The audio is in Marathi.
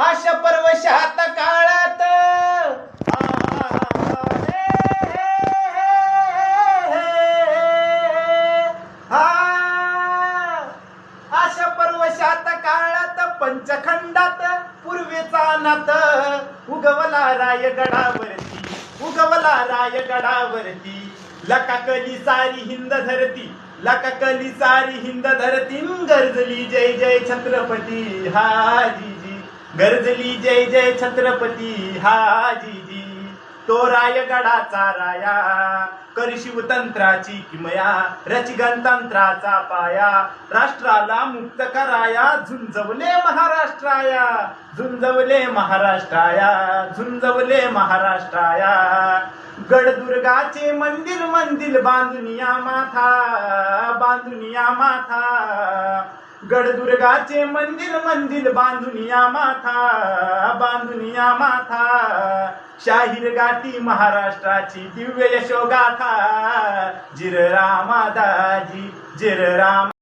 अशा परवशात काळात. आशा परवशात काळात पंचखंडात पूर्वेचा नात उगवला रायगडावरती उगवला रायगडावरती. लकाकली सारी हिंद धरती लकाकली सारी हिंद धरती गरजली जय जय छत्रपती हाजी. गरजली जय जय छत्रपती हा जी तो रायगडाचा राया कर शिवतंत्राची किमया रची गणतंत्राचा पाया राष्ट्राला मुक्त कराया झुंजवले महाराष्ट्राया झुंजवले महाराष्ट्राया झुंजवले महाराष्ट्राया. गडदुर्गाचे मंदिर मंदिर बांधुनिया माथा बांधुनिया माथा. गडदुर्गाचे मंदिर मंदिर बांधुनिया माथा बांधुनिया माथा. शाहीर गाठी महाराष्ट्राची दिव्य यशोगाथा. जिर रामादाजी जिर राम